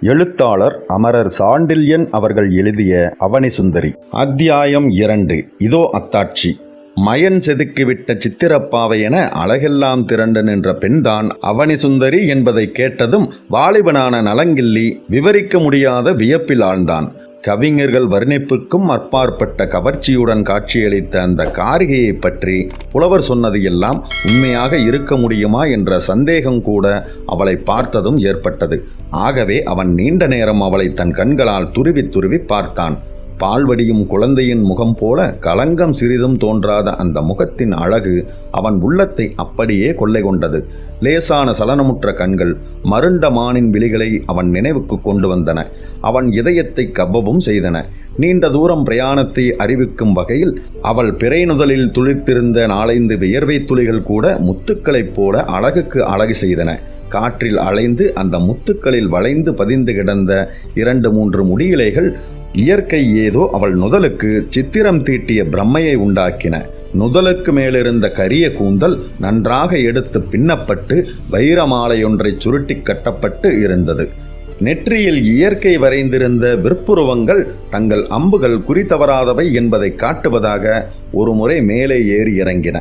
எழுத்தாளர் அமரர் சாண்டில்யன் அவர்கள் எழுதிய அவனிசுந்தரி அத்தியாயம் இரண்டு. இதோ அத்தாட்சி. மயன் செதுக்கிவிட்ட சித்திரப்பாவை என அழகெல்லாம் திரண்டு நின்ற பெண்தான் அவனிசுந்தரி என்பதை கேட்டதும் வாலிபனான நலங்கிள்ளி விவரிக்க முடியாத வியப்பில் ஆழ்ந்தான். கவிஞர்கள் வர்ணிப்புக்கும் அற்பாற்பட்ட கவர்ச்சியுடன் காட்சியளித்த அந்த காரிகையை பற்றி புலவர் சொன்னது எல்லாம் உண்மையாக இருக்க முடியுமா என்ற சந்தேகம் கூட அவளை பார்த்ததும் ஏற்பட்டது. ஆகவே அவன் நீண்ட நேரம் அவளை தன் கண்களால் துருவி துருவி பார்த்தான். பால்வடியும் குழந்தையின் முகம் போல கலங்கம் சிறிதும் தோன்றாத அந்த முகத்தின் அழகு அவன் உள்ளத்தை அப்படியே கொள்ளை கொண்டது. லேசான சலனமுற்ற கண்கள் மருண்ட மானின் விழிகளை அவன் நினைவுக்கு கொண்டு வந்தன. அவன் இதயத்தை கவ்வவும் செய்தன. நீண்ட தூரம் பிரயாணத்தை அறிவிக்கும் வகையில் அவள் பிறைநுதலில் துளித்திருந்த நாலைந்து வியர்வை துளிகள் கூட முத்துக்களைப் போல அழகுக்கு அழகு செய்தன. காற்றில் அலைந்து அந்த முத்துக்களில் வளைந்து பதிந்து கிடந்த இரண்டு மூன்று முடியிலைகள் இயற்கை ஏதோ அவள் நுதலுக்கு சித்திரம் தீட்டிய பிரம்மையை உண்டாக்கின. நுதலுக்கு மேலிருந்த கரிய கூந்தல் நன்றாக எடுத்து பின்னப்பட்டு வைரமாலையொன்றை சுருட்டி கட்டப்பட்டு இருந்தது. நெற்றியில் இயற்கை வரைந்திருந்த விற்புருவங்கள் தங்கள் அம்புகள் குறித்தவராதவை என்பதை காட்டுவதாக ஒருமுறை மேலே ஏறி இறங்கின.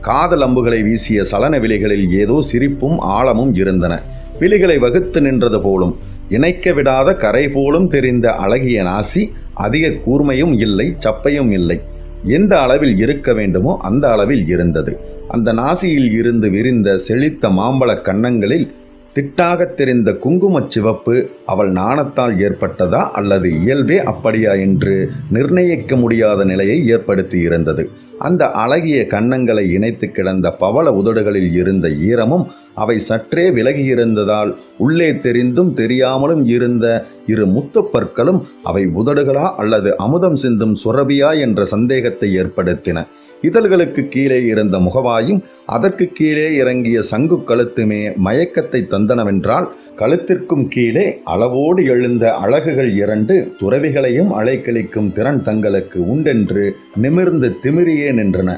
காதல் அம்புகளை வீசிய சலன விழிகளில் ஏதோ சிரிப்பும் ஆழமும் இருந்தன. விழிகளை வகுத்து நின்றது போலும் இணைக்க விடாத கரை போலும் தெரிந்த அழகிய நாசி அதிக கூர்மையும் இல்லை சப்பையும் இல்லை. எந்த அளவில் இருக்க வேண்டுமோ அந்த அளவில் இருந்தது. அந்த நாசியில் இருந்து விரிந்த செழித்த மாம்பழக் கன்னங்களில் திட்டாகத் தெரிந்த குங்குமச் சிவப்பு அவள் நாணத்தால் ஏற்பட்டதா அல்லது இயல்பே அப்படியா என்று நிர்ணயிக்க முடியாத நிலையை ஏற்படுத்தி இருந்தது. அந்த அழகிய கன்னங்களை இணைத்து கிடந்த பவள உதடுகளில் இருந்த ஈரமும் அவை சற்றே விலகியிருந்ததால் உள்ளே தெரிந்தும் தெரியாமலும் இருந்த இரு முத்து பற்களும் அவை உதடுகளா அல்லது அமுதம் சிந்தும் சுரபியா என்ற சந்தேகத்தை ஏற்படுத்தின. இதழ்களுக்கு கீழே இருந்த முகவாயும் அதற்கு கீழே இறங்கிய சங்கு கழுத்துமே மயக்கத்தை தந்தனவென்றால் கழுத்திற்கும் கீழே அளவோடு எழுந்த அழகுகள் இரண்டு துறவிகளையும் அலைக்கழிக்கும் திறன் தங்களுக்கு உண்டென்று நிமிர்ந்து திமிரியே நின்றன.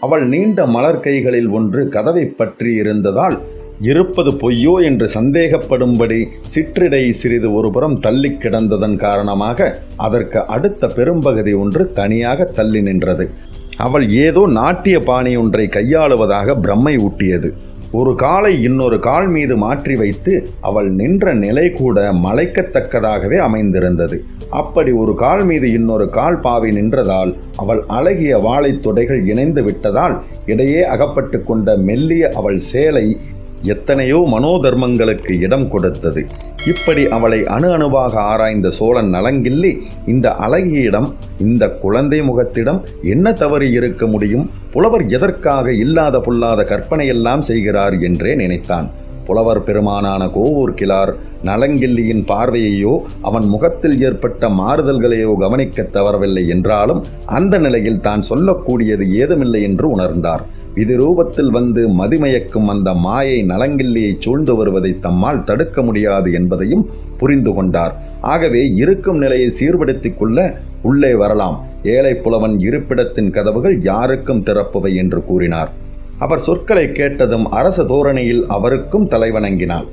அவள் நீண்ட மலர் கைகளில் ஒன்று கதவை பற்றி இருந்ததால் இருப்பது பொய்யோ? என்று சந்தேகப்படும்படி சிற்றிடை சிறிது ஒருபுறம் தள்ளி கிடந்ததன் காரணமாக அதற்கு அடுத்த பெரும்பகுதி ஒன்று தனியாக தள்ளி நின்றது. அவள் ஏதோ நாட்டிய பாணி ஒன்றை கையாளுவதாக பிரம்மை ஊட்டியது. ஒரு காலை இன்னொரு கால் மீது மாற்றி வைத்து அவள் நின்ற நிலை கூட மலைக்கத்தக்கதாகவே அமைந்திருந்தது. அப்படி ஒரு கால் மீது இன்னொரு கால் பாவி நின்றதால் அவள் அழகிய வாழைத் தொடைகள் இணைந்து விட்டதால் இடையே அகப்பட்டு கொண்ட மெல்லிய அவள் சேலை எத்தனையோ மனோதர்மங்களுக்கு இடம் கொடுத்தது. இப்படி அவளை அணு அணுவாக ஆராய்ந்த சோழன் நலங்கிள்ளி இந்த அழகியிடம் இந்த குழந்தை முகத்திடம் என்ன தவறு இருக்க முடியும்? புலவர் எதற்காக இல்லாத பொல்லாத கற்பனையெல்லாம் செய்கிறார் என்றே நினைத்தான். புலவர் பெருமானான கோவூர் கிளார் நலங்கிள்ளியின் பார்வையையோ அவன் முகத்தில் ஏற்பட்ட மாறுதல்களையோ கவனிக்க தவறவில்லை என்றாலும் அந்த நிலையில் தான் சொல்லக்கூடியது ஏதுமில்லை என்று உணர்ந்தார். இது ரூபத்தில் வந்து மதிமயக்கும் அந்த மாயை நலங்கிள்ளியை சூழ்ந்து வருவதை தம்மால் தடுக்க முடியாது என்பதையும் புரிந்து கொண்டார். ஆகவே இருக்கும் நிலையை சீர்படுத்திக் கொள்ள உள்ளே வரலாம். ஏழை புலவன் இருப்பிடத்தின் கதவுகள் யாருக்கும் திறப்பவை என்று கூறினார். அவர் சொற்களை கேட்டதும் அரச தோரணையில் அவருக்கும் தலைவணங்கினாள்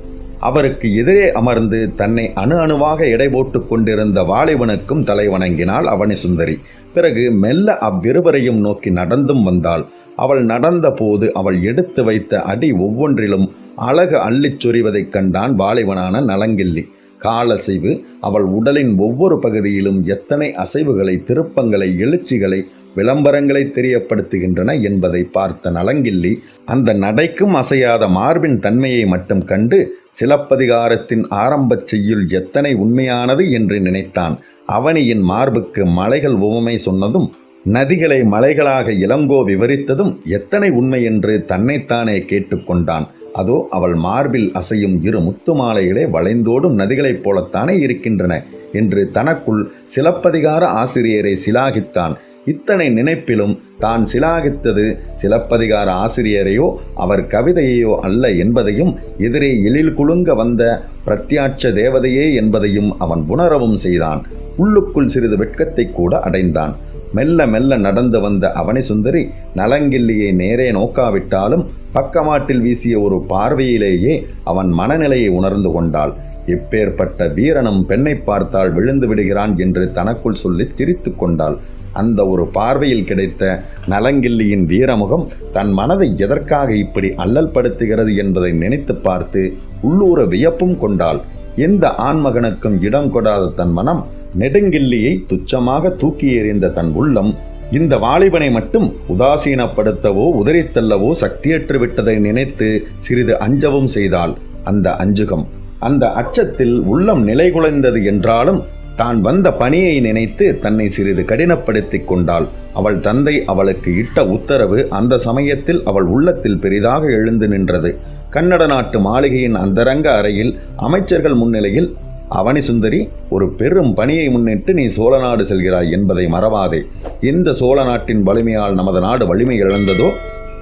அவருக்கு எதிரே அமர்ந்து தன்னை அணு அணுவாக எடை போட்டு கொண்டிருந்த வாலிபனுக்கும் தலைவணங்கினாள் அவனி சுந்தரி. பிறகு மெல்ல அவ்விருவரையும் நோக்கி நடந்தும் வந்தாள். அவள் நடந்த போது அவள் எடுத்து வைத்த அடி ஒவ்வொன்றிலும் அழகு அள்ளிச் சொறிவதைக் கண்டான் வாலிபனான நலங்கில்லி. கால் காலசைவு. அவள் உடலின் ஒவ்வொரு பகுதியிலும் எத்தனை அசைவுகளை திருப்பங்களை எழுச்சிகளை விளம்பரங்களை தெரியப்படுத்துகின்றன என்பதை பார்த்த நலங்கிள்ளி அந்த நடைக்கும் அசையாத மார்பின் தன்மையை மட்டும் கண்டு சிலப்பதிகாரத்தின் ஆரம்பச் செய்யுள் எத்தனை உண்மையானது என்று நினைத்தான். அவனியின் மார்புக்கு மலைகள் உவமை சொன்னதும் நதிகளை மலைகளாக இளங்கோ விவரித்ததும் எத்தனை உண்மை என்று தன்னைத்தானே கேட்டுக்கொண்டான் அதோ அவள் மார்பில் அசையும் இரு முத்து மாலைகளே வளைந்தோடும் நதிகளைப் போலத்தானே இருக்கின்றன என்று தனக்குள் சிலப்பதிகார ஆசிரியரை சிலாகித்தான். இத்தனை நினைப்பிலும் தான் சிலாகித்தது சிலப்பதிகார ஆசிரியரையோ அவர் கவிதையையோ அல்ல என்பதையும் எதிரே எழில் குலுங்க வந்த பிரத்யாட்ச தேவதையே என்பதையும் அவன் உணரவும் செய்தான். உள்ளுக்குள் சிறிது வெட்கத்தை கூட அடைந்தான். மெல்ல மெல்ல நடந்து வந்த அவனி சுந்தரி நலங்கிள்ளியை நேரே நோக்காவிட்டாலும் பக்கமாட்டில் வீசிய ஒரு பார்வையிலேயே அவன் மனநிலையை உணர்ந்து கொண்டாள். இப்பேற்பட்ட வீரனும் பெண்ணை பார்த்தால் விழுந்து விடுகிறான் என்று தனக்குள் சொல்லி சிரித்து கொண்டாள். அந்த ஒரு பார்வையில் கிடைத்த நலங்கிள்ளியின் வீரமுகம் தன் மனதை எதற்காக இப்படி அல்லல் படுத்துகிறது என்பதை நினைத்து பார்த்து உள்ளூர வியப்பும் கொண்டாள். எந்த ஆண்மகனுக்கும் இடம் கொடாத தன் மனம் நெடுங்கில்லியை துச்சமாக தூக்கி எறிந்த தன் உள்ளம் இந்த வாலிபனை மட்டும் உதாசீனப்படுத்தவோ உதறித்தள்ளவோ சக்தியற்று விட்டதை நினைத்து சிறிது அஞ்சவும் செய்தாள் அந்த அஞ்சுகம். அந்த அச்சத்தில் உள்ளம் நிலைகுலைந்தது என்றாலும் தான் வந்த பணியை நினைத்து தன்னை சிறிது கடினப்படுத்திக் கொண்டாள். அவள் தந்தை அவளுக்கு இட்ட உத்தரவு அந்த சமயத்தில் அவள் உள்ளத்தில் பெரிதாக எழுந்து நின்றது. கன்னட நாட்டு மாளிகையின் அந்தரங்க அறையில் அமைச்சர்கள் முன்னிலையில் அவனி சுந்தரி ஒரு பெரும் பணியை முன்னிட்டு நீ சோழ நாடு செல்கிறாய் என்பதை மறவாதே. எந்த சோழ நாட்டின் வலிமையால் நமது நாடு வலிமை இழந்ததோ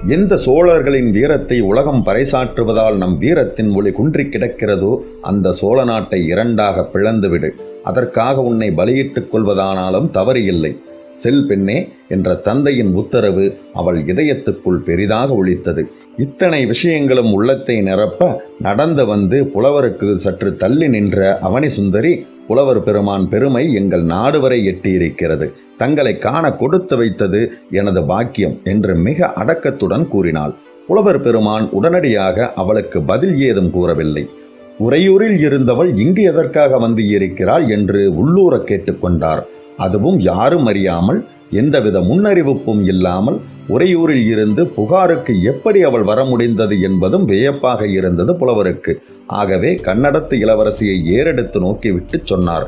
எந்த சோழர்களின் வீரத்தை உலகம் பறைசாற்றுவதால் நம் வீரத்தின் ஒளி குன்றி கிடக்கிறதோ அந்த சோழ நாட்டை இரண்டாக பிளந்துவிடு. அதற்காக உன்னை பலியிட்டுக் கொள்வதானாலும் தவறு இல்லை செல் பெண்ணே என்ற தந்தையின் உத்தரவு அவள் இதயத்துக்குள் பெரிதாக ஒழித்தது. இத்தனை விஷயங்களும் உள்ளத்தை நிரப்ப நடந்து வந்து புலவருக்கு சற்று தள்ளி நின்ற அவனி சுந்தரி புலவர் பெருமான் பெருமை எங்கள் நாடு வரை எட்டியிருக்கிறது. தங்களை காண கொடுத்து வைத்தது எனது பாக்கியம் என்று மிக அடக்கத்துடன் கூறினாள். புலவர் பெருமான் உடனடியாக அவளுக்கு பதில் ஏதும் கூறவில்லை. உறையூரில் இருந்தவள் இங்கு எதற்காக வந்து இருக்கிறாள் என்று உள்ளூர கேட்டுக்கொண்டார் அதுவும் யாரும் அறியாமல் எந்தவித முன்னறிவிப்பும் இல்லாமல் உறையூரில் இருந்து புகாருக்கு எப்படி அவள் வர முடிந்தது என்பதும் வியப்பாக இருந்தது புலவருக்கு. ஆகவே கன்னடத்து இளவரசியை ஏறெடுத்து நோக்கிவிட்டு சொன்னார்.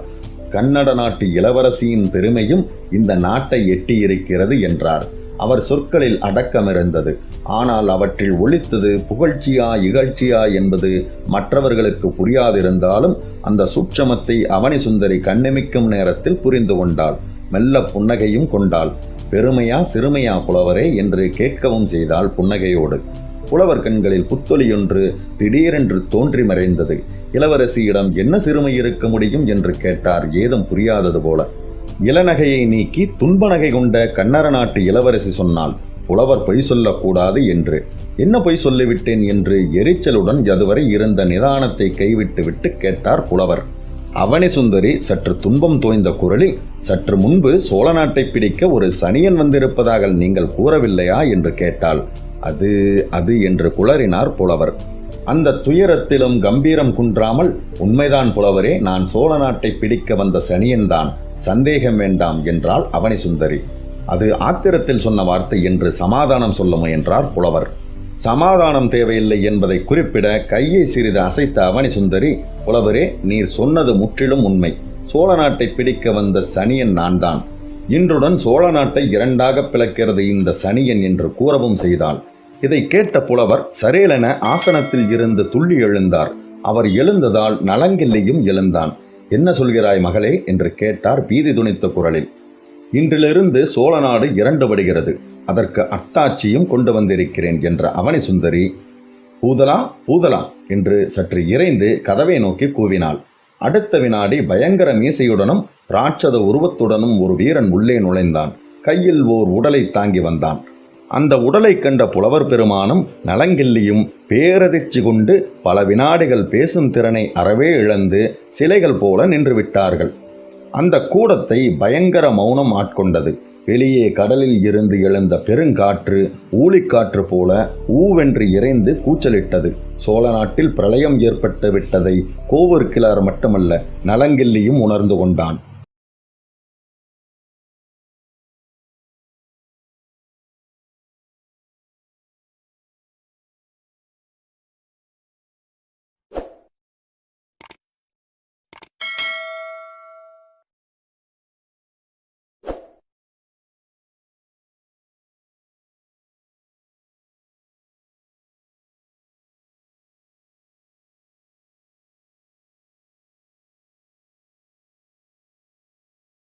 கன்னட நாட்டு இளவரசியின் பெருமையும் இந்த நாட்டை எட்டியிருக்கிறது என்றார். அவர் சொற்களில் அடக்கம் இருந்தது ஆனால் அவற்றில் ஒழித்தது புகழ்ச்சியா இகழ்ச்சியா என்பது மற்றவர்களுக்கு புரியாதிருந்தாலும் அந்த சூட்சமத்தை அவனி சுந்தரி கண்ணிமிக்கும் நேரத்தில் புரிந்து கொண்டாள். மெல்ல புன்னகையும் கொண்டாள். பெருமையா சிறுமையா புலவரே என்று கேட்கவும் செய்தாள் புன்னகையோடு. புலவர் கண்களில் புத்தொலியொன்று திடீரென்று தோன்றி மறைந்தது. இளவரசியிடம் என்ன சிறுமை இருக்க முடியும்? என்று கேட்டார். ஏதும் புரியாதது போல. இளநகையை நீக்கி துன்பநகை கொண்ட கன்னர நாட்டு இளவரசி சொன்னால் புலவர் பொய் சொல்லக்கூடாது என்று. என்ன பொய் சொல்லிவிட்டேன் என்று எரிச்சலுடன் அதுவரை இருந்த நிதானத்தை கைவிட்டு விட்டு கேட்டார் புலவர். அவனி சுந்தரி சற்று துன்பம் தோய்ந்த குரலில் சற்று முன்பு சோழ நாட்டை பிடிக்க ஒரு சனியன் வந்திருப்பதாக நீங்கள் கூறவில்லையா? என்று கேட்டாள். அது அது என்று குளறினார் புலவர். அந்த துயரத்திலும் கம்பீரம் குன்றாமல் உண்மைதான் புலவரே நான் சோழ நாட்டை பிடிக்க வந்த சனியன்தான் சந்தேகம் வேண்டாம் என்றாள் அவனி சுந்தரி அது ஆத்திரத்தில் சொன்ன வார்த்தை என்று சமாதானம் சொல்ல முயன்றார் புலவர். சமாதானம் தேவையில்லை என்பதை குறிப்பிட கையை சிறிது அசைத்த அவனி சுந்தரி புலவரே நீர் சொன்னது முற்றிலும் உண்மை. சோழ நாட்டை பிடிக்க வந்த சனியன் நான்தான் இன்றுடன் சோழ நாட்டை இரண்டாக பிளக்கிறது இந்த சனியன் என்று கூறவும் செய்தாள். இதை கேட்ட புலவர் சரேலென ஆசனத்தில் இருந்து துள்ளி எழுந்தார். அவர் எழுந்ததால் நலங்கிள்ளியும் எழுந்தான். என்ன சொல்கிறாய் மகளே? என்று கேட்டார் பீதி துணித்த குரலில். இன்றிலிருந்து சோழ நாடு இரண்டுபடுகிறது அதற்கு அட்டாட்சியும் கொண்டு வந்திருக்கிறேன் என்ற அவனி சுந்தரி பூதலா பூதலா என்று சற்று இறைந்து கதவை நோக்கி கூவினாள். அடுத்த வினாடி பயங்கர மீசையுடனும் ராட்சத உருவத்துடனும் ஒரு வீரன் உள்ளே நுழைந்தான். கையில் ஓர் உடலை தாங்கி வந்தான். அந்த உடலை கண்ட புலவர் பெருமானும் நலங்கிள்ளியும் பேரதிர்ச்சி கொண்டு பல வினாடிகள் பேசும் திறனை அறவே இழந்து சிலைகள் போல நின்று விட்டார்கள். அந்த கூடத்தை பயங்கர மௌனம் ஆட்கொண்டது. வெளியே கடலில் இருந்து எழுந்த பெருங்காற்று ஊழிக்காற்று போல ஊவென்று இறைந்து கூச்சலிட்டது. சோழ நாட்டில் பிரளயம் ஏற்பட்டு விட்டதை கோவூர் கிளார் மட்டுமல்ல நலங்கிள்ளியும் உணர்ந்து கொண்டான்.